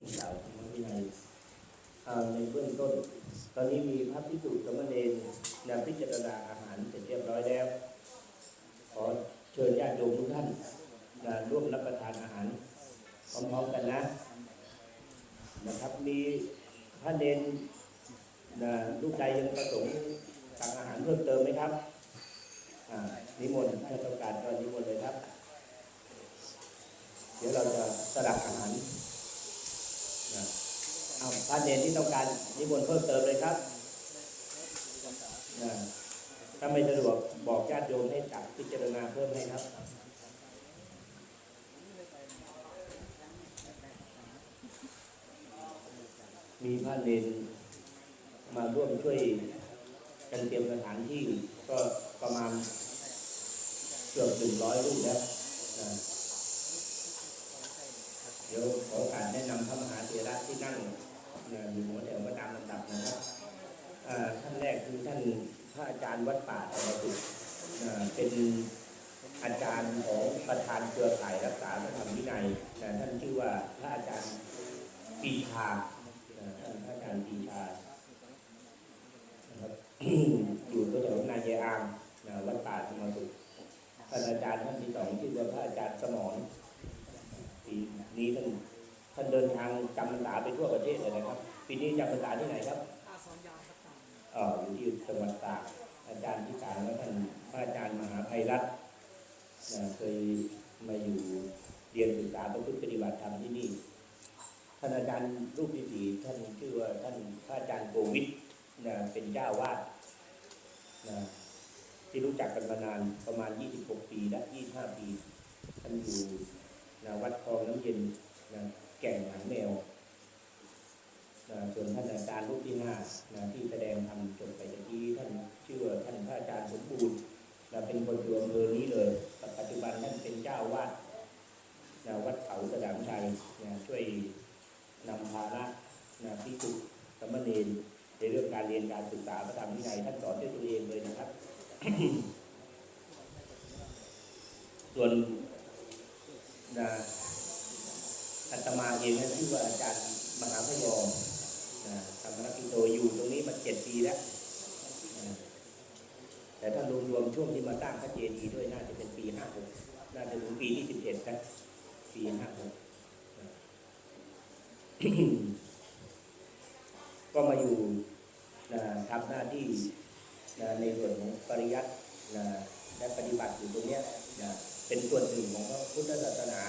สาวธรรมวินัยในเบื้องต้น ตอนนี้มีพระพิสุสมณเณรนำพิจารณาอาหารเสร็จเรียบร้อยแล้ว ขอเชิญญาติโยมทุกท่านร่วมรับประทานอาหารพร้อมๆกันนะนะครับมีพระเนนนลูกใดยังประสงค์สั่งอาหารเพิ่มเติมไหมครับนิมนต์ถ้าต้องการก็นิมนต์เลยครับ เดี๋ยวเราจะสลับอาหาร พระเนนที่ต้องการนิมนต์เพิ่มเติมเลยครับถ้าไม่สะดวกบอกญาติโยมให้จับพิจารณาเพิ่มให้ครับมีพระเนนมาร่วมช่วยกันเตรียมสถานที่ก็ประมาณเกือบถึงร้อยรูปแล้วเดี๋ยวขอกาสแนะนำพระมหาเถระที่นั่ง อยู่หัวแถวมาตามลำดับนะครับอ่าท่านแรกคือท่านพระอาจารย์วัดป่าธรรมสุขเป็นอาจารย์ของประธานเครือข่ายรักษาพระธรรมวินัยนะท่านชื่อว่าพระอาจารย์ปีชาท่านพระอาจารย์ปีชานะครับอยู่แถวๆนายายอามวัดป่าธรรมสุขท่านอาจารย์ท่านที่สองชื่อว่าพระอาจารย์สมรปีนี้ท่าน ท่านเดินทางจำพรรษาไปทั่วประเทศเลยนะครับ ปีนี้จำพรรษาที่ไหนครับอาสอนยาครับตามเอ่ออยู่ที่จังหวัดตากอาจารย์ที่สามและท่านพระอาจารย์มหาภัยรัตน์นะเคยมาอยู่เรียนศึกษาประพฤติปฏิบัติธรรมที่นี่ ท่านอาจารย์รูปที่สี่ท่านชื่อว่าท่านพระอาจารย์โกวิทนะเป็นเจ้าวาดนะที่รู้จักกันมานานประมาณ 26 ปีและ 25 ปี ท่านอยู่นะวัดคลองน้ำเย็นนะแก่งหางแมวนะส่วนท่านอาจารย์รูปที่ห้านะที่แสดงธรรมจบไปตะกี้ท่านชื่อว่าท่านพระอาจารย์สมบูรณ์นะเป็นคนอยู่อำเภอนี้เลย ปัจจุบันท่านเป็นเจ้าวาดนะวัดเขาสนามชัยนะช่วย นำภาระนะพิจุสามเณรในเรื่องการเรียนการศึกษาพระธรรมวินัยท่านสอนด้วยตัวเองเลยนะครับ ส่วนนะอาตมาเองนั้น ชื่อว่าอาจารย์มหาพยอมนะธรรมนักกิโตอยู่ตรงนี้มาเจ็ดปีแล้ว แต่ถ้ารวมๆช่วงที่มาสร้างพระเจดีย์ด้วยน่าจะเป็นปีห้าหกน่าจะถึงปีที่สิบเจ็ดนะปีห้าหกก็มาอยู่ทำหน้าที่ในส่วนของปริยัติและปฏิบัติอยู่ตรงนี้เป็นส่วนหนึ่งของพระพุทธศาสนา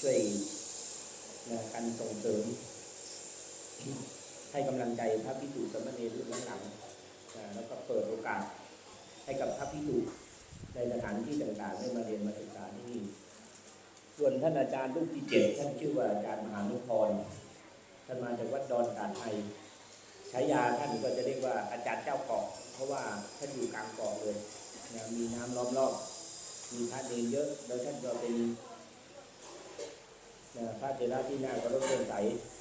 ช่วย การส่งเสริม ให้กำลังใจพระพิจุสมณรรุ่นหลังนะแล้วก็เปิดโอกาสให้กับพระพิจุในสถานที่ต่างๆได้มาเรียนมาศึกษาที่นี่ส่วนท่านอาจารย์รูปที่เจ็ดท่านชื่อว่าอาจารย์มหานุพรท่านมาจากวัดดอนกาไทยฉายาท่านก็จะเรียกว่าอาจารย์เจ้าเกาะเพราะว่าท่านอยู่กลางเกาะเลยนะมีน้ำล้อมรอบมีพระเนรเยอะ แล้วท่านก็เป็น นะพระเจระที่น่าเคารพเลื่อมใส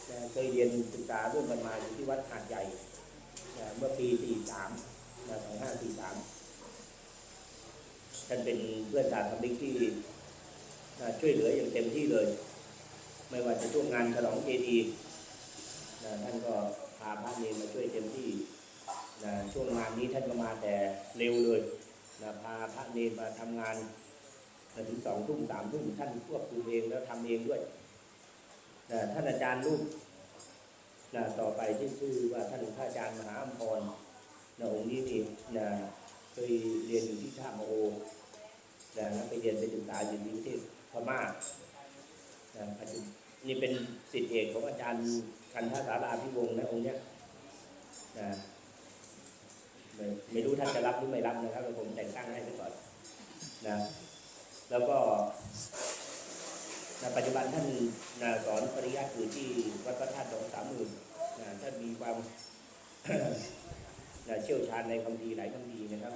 นะเคยเรียนศึกษาร่วมกันมาอยู่ที่วัดหาดใหญ่นะเมื่อปี 43นะ2543ท่านเป็นเพื่อนสาธมิกที่นะช่วยเหลืออย่างเต็มที่เลย ไม่ว่าจะช่วงงานฉลองเจดีนะท่านก็พาพระเนรมาช่วยเต็มที่นะช่วงงานนี้ท่านก็มาแต่เร็วเลยนะพาพระเนรมาทำงานถึงสองทุ่มสามทุ่มท่านควบคุมเองแล้วทำเองด้วย นะท่านอาจารย์รูปนะต่อไปที่ชื่อว่าท่านพระอาจารย์มหาอัมพรนะองค์นี้นี่นะเคยเรียนอยู่ที่ท่ามโอนะแล้วไปเรียนไปศึกษาอยู่ที่ประเทศพม่านะนี่เป็นสิทธิเอกของอาจารย์คันธสาราพิวงศ์นะองค์เนี้ยนะไม่ไม่รู้ท่านจะรับหรือไม่รับนะครับผมแต่งตั้งให้ก่อนนะแล้วก็ ปัจจุบันท่านนะสอนปริยัติอยู่ที่วัดพระธาตุดองสามหมื่นนะท่านมีความเชี่ยวชาญในคำพีหลายคำพีนะครับ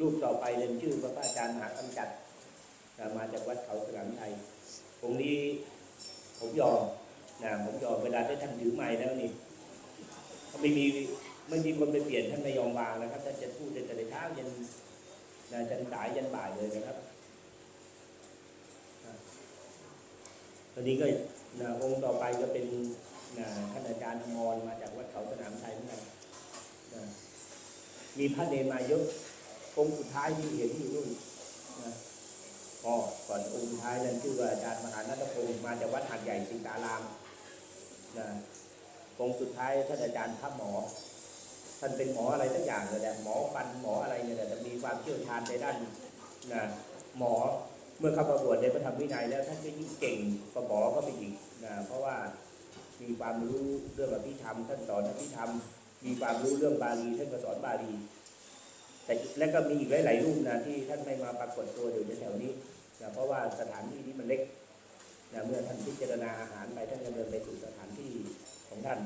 รูปต่อไปเรียนชื่อพระอาจารย์มหากำจัดมาจากวัดเขาสนามไทยองนี้ผมยอมนะผมยอมเวลาที่ท่านถือไม้แล้วนี่ไม่มีไม่มีคนไปเปลี่ยนท่านไม่ยอมวางนะครับท่านจะพูดตั้งแต่เช้ายันนะจันสายยันบ่ายเลยนะครับนะ ตอนนี้ก็นะองค์ต่อไปก็เป็นนะท่านอาจารย์อมรมาจากวัดเขาสนามชัยเหมือนกันนะมีพระเนมาเยอะองค์สุดท้ายที่เห็นอยู่นู่นนะอ๋อก่อนองค์สุดท้ายนั้นชื่อว่าอาจารย์มหานัทพงศ์มาจากวัดหาดใหญ่สิงตารามนะองค์สุดท้ายท่านอาจารย์พระหมอ ท่านเป็นหมออะไรสักอย่างเลยแหละหมอฟันหมออะไรเนี่ยแหละแต่มีความเชี่ยวชาญในด้านนะหมอ เมื่อเข้าประบวชในพระธรรมวินัยแล้วท่านก็ยิ่งเก่งกว่าหมอก็ไปอีกนะเพราะว่ามีความรู้เรื่องอภิธรรมท่านสอนอภิธรรม มีความรู้เรื่องบาลีท่านก็สอนบาลี แต่และก็มีอีกหลายๆรูปนะที่ท่านไม่มาปรากฏตัวอยู่แถวนี้นะเพราะว่าสถานที่นี้มันเล็กนะเมื่อท่านพิจารณาอาหารไปท่านก็เดินไปสู่สถานที่ของท่าน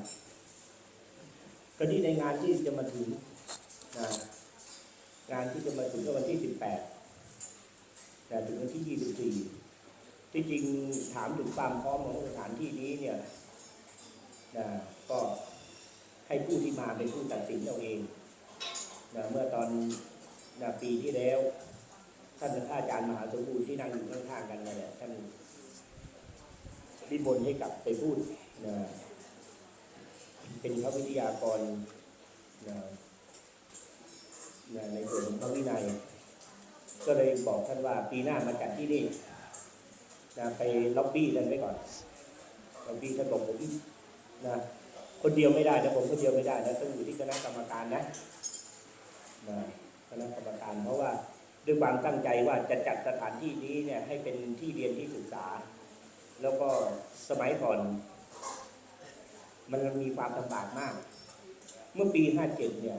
ก็ที่ในงานที่จะมาถึงนะงานที่จะมาถึงก็วันที่18 นะถึงวันที่ 24 ที่จริงถามถึงความพร้อมของสถานที่นี้เนี่ยนะก็ให้ผู้ที่มาเป็นผู้ตัดสินเอาเองนะเมื่อตอนนะปีที่แล้ว ท่านอาจารย์มหาสมบูรณ์ที่นั่งอยู่ข้างๆกันนั่นแหละท่านริบนให้กลับไปพูดนะเป็นพระวิทยากรนะนะในส่วนของพระวินัย ก็เลยบอกท่านว่าปีหน้ามาจัดที่นี่นะไปล็อบบี้กันไว้ก่อนล็อบบี้ท่านบอกผมนะคนเดียวไม่ได้นะผมคนเดียวไม่ได้นะต้องอยู่ที่คณะกรรมการนะนะคณะกรรมการเพราะว่าด้วยความตั้งใจว่าจะจัดสถานที่นี้เนี่ยให้เป็นที่เรียนที่ศึกษา แล้วก็สมัยก่อน มันมีความลำบากมาก เมื่อปี 57 เนี่ย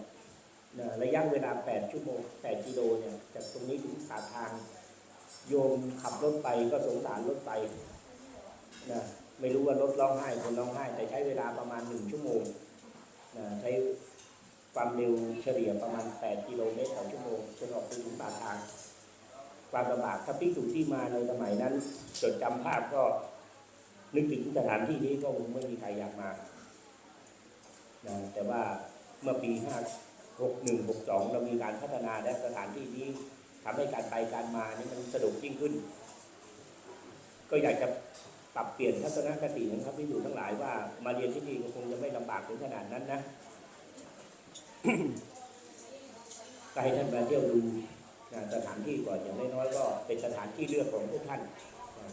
ระยะเวลา 8 ชั่วโมง 8 กิโลเนี่ย จากตรงนี้ถึงปาทาง โยมขับรถไปก็สงสารรถไปนะไม่รู้ว่ารถร้องไห้คนร้องไห้ แต่ใช้เวลาประมาณ 1 ชั่วโมงนะใช้ความเร็วเฉลี่ยประมาณ 8 กิโลเมตรต่อชั่วโมงจนออกไปถึงปากทาง ความลำบากถ้าพิสูจที่มาในสมัยนั้น จดจำภาพก็นึกถึงสถานที่นี้ก็คงไม่มีใครอยากมานะแต่ว่าเมื่อปี5 6 1 6 2 เรามีการพัฒนาและสถานที่นี้ทำให้การไปการมานี่มันสะดวกยิ่งขึ้น ก็อยากจะปรับเปลี่ยนทัศนคติของครับที่อยู่ทั้งหลายว่ามาเรียนที่นี่ก็คงจะไม่ลำบากถึงขนาดนั้นนะก็ให้ท่านมาเที่ยวดูนะสถานที่ก่อนอย่างน้อยๆก็เป็นสถานที่เลือกของพวกท่านนะ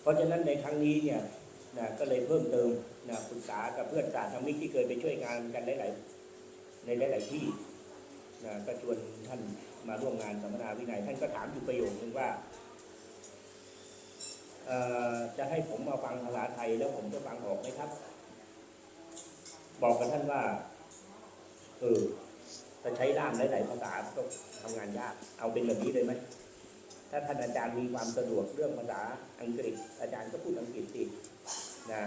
เพราะฉะนั้นในครั้งนี้เนี่ยนะก็เลยเพิ่มเติมนะปรึกษากับเพื่อนสาธมิกที่เคยไปช่วยงานกันหลายๆ ในหลาย ๆ ที่นะก็ชวนท่านมาร่วมงานสัมมนาวินัย ท่านก็ถามอยู่ประโยคนึงว่าจะให้ผมมาฟังภาษาไทยแล้วผมจะฟังออกไหมครับ บอกกับท่านว่า เออจะใช้ด้ามหลาย ๆ ภาษาก็ทำงานยาก เอาเป็นแบบนี้เลยไหมถ้าท่านอาจารย์มีความสะดวกเรื่องภาษาอังกฤษ อาจารย์ก็พูดอังกฤษสินะ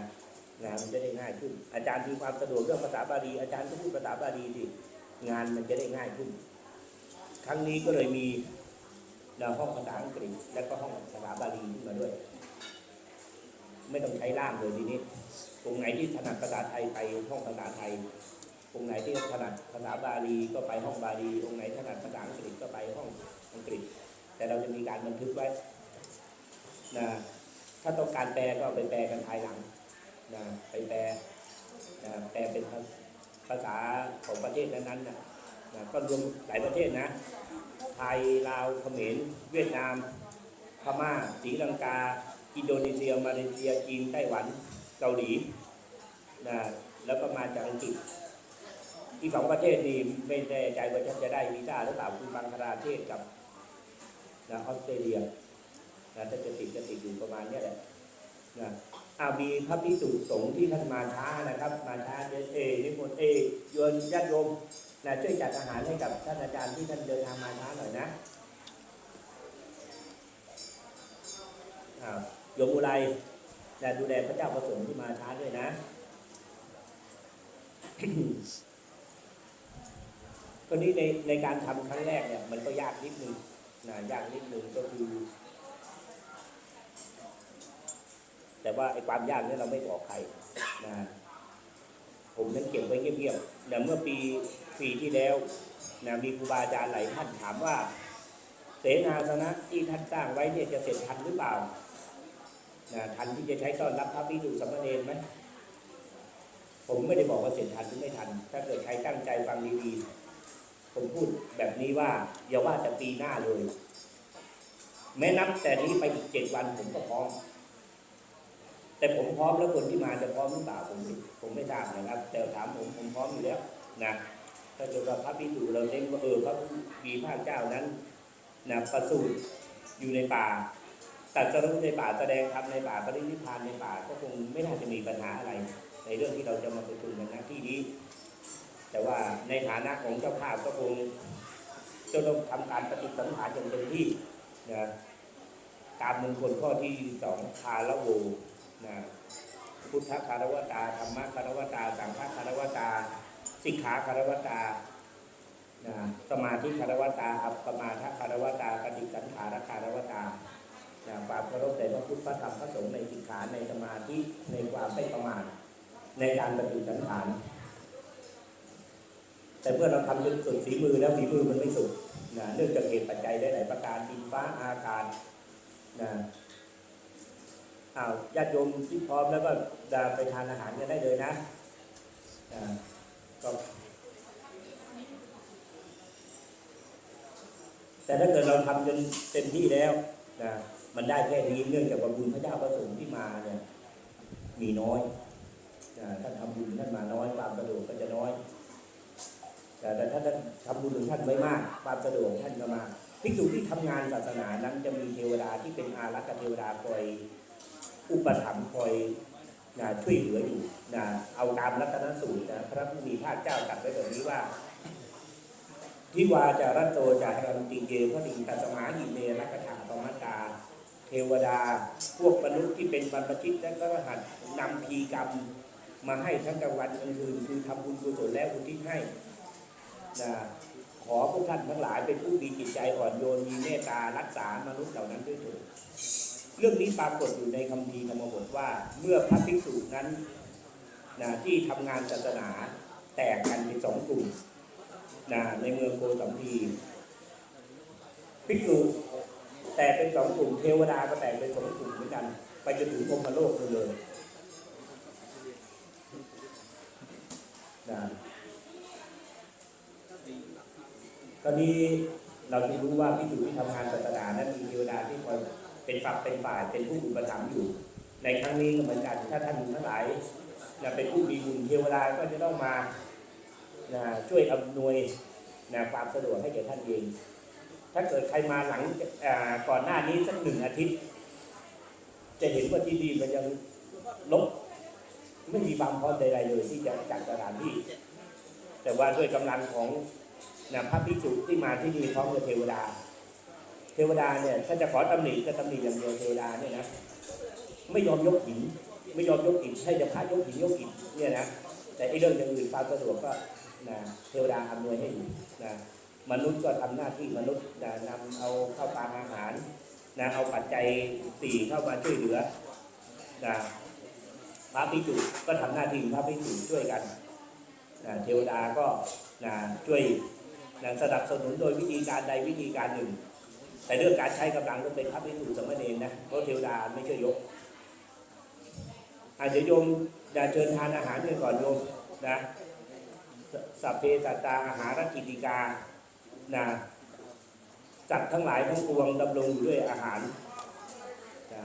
งานมันจะได้ง่ายขึ้น อาจารย์มีความสะดวกเรื่องภาษาบาลีอาจารย์ก็พูดภาษาบาลีสิงานมันจะได้ง่ายขึ้น ครั้งนี้ก็เลยมีนะห้องภาษาอังกฤษและก็ห้องภาษาบาลีขึ้นมาด้วย ไม่ต้องใช้ล่ามเลยทีนี้ตรงไหนที่ถนัดภาษาไทยไปห้องภาษาไทยตรงไหนที่ถนัดภาษาบาลีก็ไปห้องบาลีตรงไหนถนัดภาษาอังกฤษก็ไปห้องอังกฤษ แต่เราจะมีการบันทึกไว้นะถ้าต้องการแปลก็ไปแปลกันภายหลัง นะไปแปลนะแปลเป็นภาษาของประเทศนั้นๆนะนะก็รวมหลายประเทศนะ ไทย ลาวเขมรเวียดนาม พม่าศรีลังกา อินโดนีเซีย มาเลเซีย จีน ไต้หวัน เกาหลีนะแล้วก็มาจากอังกฤษอีกสองประเทศนี่ไม่แน่ใจว่าจะได้วีซ่าหรือเปล่าคือบังคลาเทศกับนะออสเตรเลียนะถ้าจะติดจะติดอยู่ประมาณนี้แหละนะ อามีพระพิสุสงฆ์ที่ท่านมาช้านะครับ มาช้าเดนเอนิมนต์เอยวนญาติโยมนะช่วยจัดอาหารให้กับท่านอาจารย์ที่ท่านเดินทางมาช้าหน่อยนะโยมอุไรนะดูแลพระเจ้าประสงค์ที่มาช้าด้วยนะคนนี้ในในการทำครั้งแรกเนี่ยมันก็ยากนิดนึงนะยากนิดนึงก็คือ แต่ว่าไอ้ความยากเนี่ยเราไม่บอกใครนะผมนั้นเก็บไว้เงียบๆแต่เมื่อปีปีที่แล้วนะมีครูบาอาจารย์หลายท่านถามว่า เสนาสนะที่ท่านสร้างไว้เนี่ยจะเสร็จทันหรือเปล่านะทันที่จะใช้ต้อนรับพระพิสุสามเณรไหมผมไม่ได้บอกว่าเสร็จทันหรือไม่ทัน ถ้าเกิดใครตั้งใจฟังดีๆผมพูดแบบนี้ว่าอย่าว่าแต่ปีหน้าเลย แม้นับแต่นี้ไปอีกเจ็ดวันผมก็พร้อม แต่ผมพร้อมแล้วคนที่มาจะพร้อมหรือเปล่าผมผมไม่ทราบนะครับ แต่ถามผมผมพร้อมอยู่แล้วนะถ้าเกิดว่าพระพิสุเราเน้นว่าเออพระผีพระเจ้านั้นนะประสูติอยู่ในป่าตัดสรุปในป่าแสดงธรรมในป่าปรินิพพานในป่าก็คงไม่น่าจะมีปัญหาอะไร ในเรื่องที่เราจะมาประชุมกันนะที่นี้แต่ว่าในฐานะของเจ้าภาพก็คงจะต้องทำการปฏิสัมพันธ์อย่างเต็มที่นะตามมงคลข้อที่สองคาละโว นะพุทธคารวตาธรรมคารวตา สังฆคารวตาสิกขาคารวตานะสมาธิคารวตาอัปปมาทคารวตาปฏิสันขารคารวตานะความเคารพในพระพุทธพระธรรมพระสงฆ์ในสิกขาในสมาธิในความไม่ประมาทในการปฏิสันขารแต่เมื่อเราทำจนสุดฝีมือแล้วฝีมือมันไม่สุดนะเนื่องจากเหตุปัจจัยหลายประการดินฟ้าอากาศนะ อ้าวญาติโยมที่พร้อมแล้วก็จะไปทานอาหารกันได้เลยนะก็แต่ถ้าเกิดเราทำจนเต็มที่แล้วนะมันได้แค่นี้เนื่องจากว่าบุญพระเจ้าประสงค์ที่มาเนี่ยมีน้อยนะท่านทำบุญท่านมาน้อยความสะดวกก็จะน้อย แต่ถ้าท่านทำบุญของท่านไว้มากความสะดวกท่านก็มากภิกษุที่ทำงานศาสนานั้นจะมีเทวดาที่เป็นอารักษ์เทวดาคอย อุปถัมภ์คอยนะช่วยเหลืออยู่นะเอาตามรัตนสูตรนะพระผู้มีพระเจ้าตรัสไว้แบบนี้ว่าทิวาจารตโตจารันติเยพระดิงตัสมาหิเมรักถาปมัตตา เทวดา พวกมนุษย์ที่เป็นบรรพชิตและก็รหัสนำพีกรรม มาให้ทั้งกลางวันกลางคืนคือทำบุญกุศลแล้วอุทิศให้นะขอพวกท่านทั้งหลายเป็นผู้มีจิตใจอ่อนโยนมีเมตตารักษามนุษย์เหล่านั้นด้วยเถิด เรื่องนี้ปรากฏอยู่ในคัมภีธรรมบทว่า เมื่อพระภิกษุนั้นนะที่ทำงานศาสนาแตกกันเป็นสองกลุ่มนะในเมืองโกสัมพีภิกษุแตกเป็นสองกลุ่มเทวดาก็แตกเป็นสองกลุ่มเหมือนกัน ไปจนถึงพรหมโลกเลยนะตอนนี้เราจะรู้ว่าพิสูที่ทำงานศาสนานั้นมีเทวดาที่คอย เป็นฝักเป็นฝ่ายเป็นผู้อุปถัมภ์อยู่ ในครั้งนี้ก็เหมือนกันถ้าท่านทั้งหลายนะเป็นผู้มีบุญเทวดาก็จะต้องมานะช่วยอำนวยนะความสะดวกให้แก่ท่านเอง ถ้าเกิดใครมาหลังก่อนหน้านี้สักหนึ่งอาทิตย์ จะเห็นว่าที่ดีมันยังลบไม่มีความพร้อมใดๆเลยที่จะจัดสถานที่ แต่ว่าด้วยกำลังของนะพระภิกษุที่มาที่นี่พร้อมกับเทวดา เทวดาเนี่ยถ้าจะขอตำหนิก็ตำหนิอย่างเดียวเทวดาเนี่ยนะไม่ยอมยกหิน ไม่ยอมยกหินให้จะพระยกหินยกหินเนี่ยนะแต่ไอ้เรื่องอย่างอื่นความสะดวกก็นะเทวดาอำนวยให้อยู่นะมนุษย์ก็ทำหน้าที่มนุษย์นะนำเอาข้าวปลาอาหารนะเอาปัจจัยสี่เข้ามาช่วยเหลือนะพระภิกษุก็ทำหน้าที่พระภิกษุช่วยกันนะเทวดาก็นะช่วยนะสนับสนุนโดยวิธีการใดวิธีการหนึ่ง แต่เรื่องการใช้กำลังต้องเป็นพระภิกษุสมณรนะเพราะเทวดาไม่ช่วยยกอาจจะเดี๋ยวโยมจะเชิญทานอาหารกันก่อนโยมนะสัพเพสัตตาอาหารกิติกานะจัดทั้งหลายทั้งปวงดำรงอยู่ด้วยอาหารนะ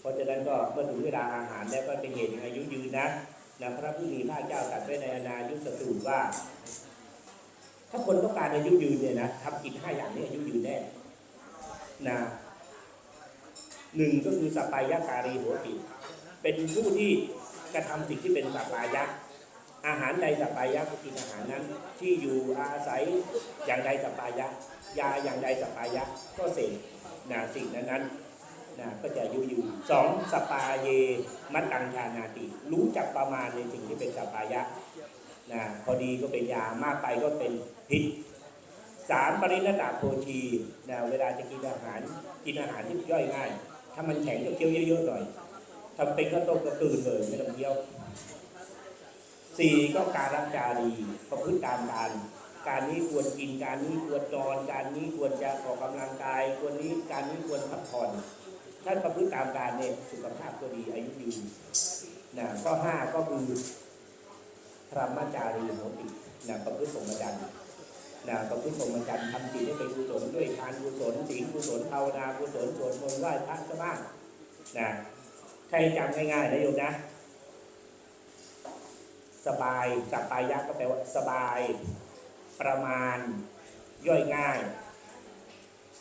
เพราะฉะนั้นก็เมื่อถึงเวลาอาหารแล้วก็เป็นเหตุอายุยืนนะนะพระผู้มีพระเจ้าตรัสไว้ในอนายุสสูตรว่า ถ้าคนต้องการอายุยืนเนี่ยนะทำกิจห้าอย่างนี้อายุยืนแน่ นะหนึ่งก็คือสปายะการีหัวติเป็นผู้ที่กระทำสิ่งที่เป็นสปายะ อาหารใดสปายะก็กินอาหารนั้น ที่อยู่อาศัยอย่างใดสปายะ ยาอย่างใดสปายะก็เสพนะสิ่งนั้นนั้นนะก็จะอายุยืนสองสปาเยมัตตังชานาติรู้จักประมาณในสิ่งที่เป็นสปปายะนะพอดีก็เป็นยามากไปก็เป็นพิษ สามปริณตาโภชีนะเวลาจะกินอาหารกินอาหารที่ย่อยง่าย ถ้ามันแข็งก็เคี้ยวเยอะๆหน่อยถ้าเป็นข้าวต้มก็ตื่นเลยไม่ต้องเคี้ยวสี่ก็การรักจารีประพฤติตามการ การนี้ควรกินการนี้ควรนอน การนี้ควรจะออกกำลังกายควรนี้การนี้ควรพักผ่อนท่านประพฤติตามการเนี่ยสุขภาพก็ดีอายุยืนนะข้อห้าก็คือพรหมจารีโหตินะประพฤติสมจรรย์ นะประพฤติสมจรรย์ทำจิตให้เป็นกุศลด้วยทานกุศลศีลกุศลภาวนากุศลสวดมนต์ไหว้พระซะบ้างนะใครจำง่ายๆนะโยมนะ สบายสัปปายะก็แปลว่าสบาย ประมาณย่อยง่าย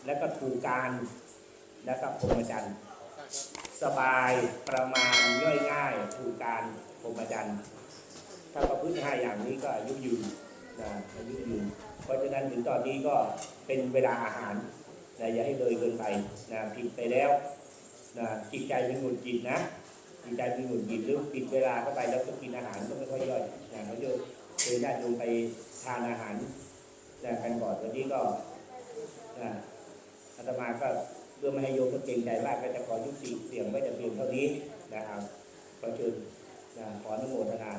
และก็ถูกการและก็พรหมจรรย์สบายประมาณย่อยง่ายถูกการพรหมจรรย์ถ้าประพฤติห้าอย่างนี้ก็อายุยืนนะอายุยืน เพราะฉะนั้นถึงตอนนี้ก็เป็นเวลาอาหารนะอย่าให้เลยเกินไปนะผิดไปแล้วนะจิตใจเป็นหงุดหงิดนะจิตใจมีหงุดหงิดหรือปิดเวลาเข้าไปแล้วก็กินอาหารก็ไม่ค่อยย่อยนะเขาจะเคยญาติโยมไปทานอาหารนะกันก่อนวันนี้ก็นะอาตมาก็เพื่อไม่ให้โยมเกรงใจมากก็จะขอยุติเสียงไว้แต่เพียงเท่านี้นะครับขอเชิญนะขออนุโมทนา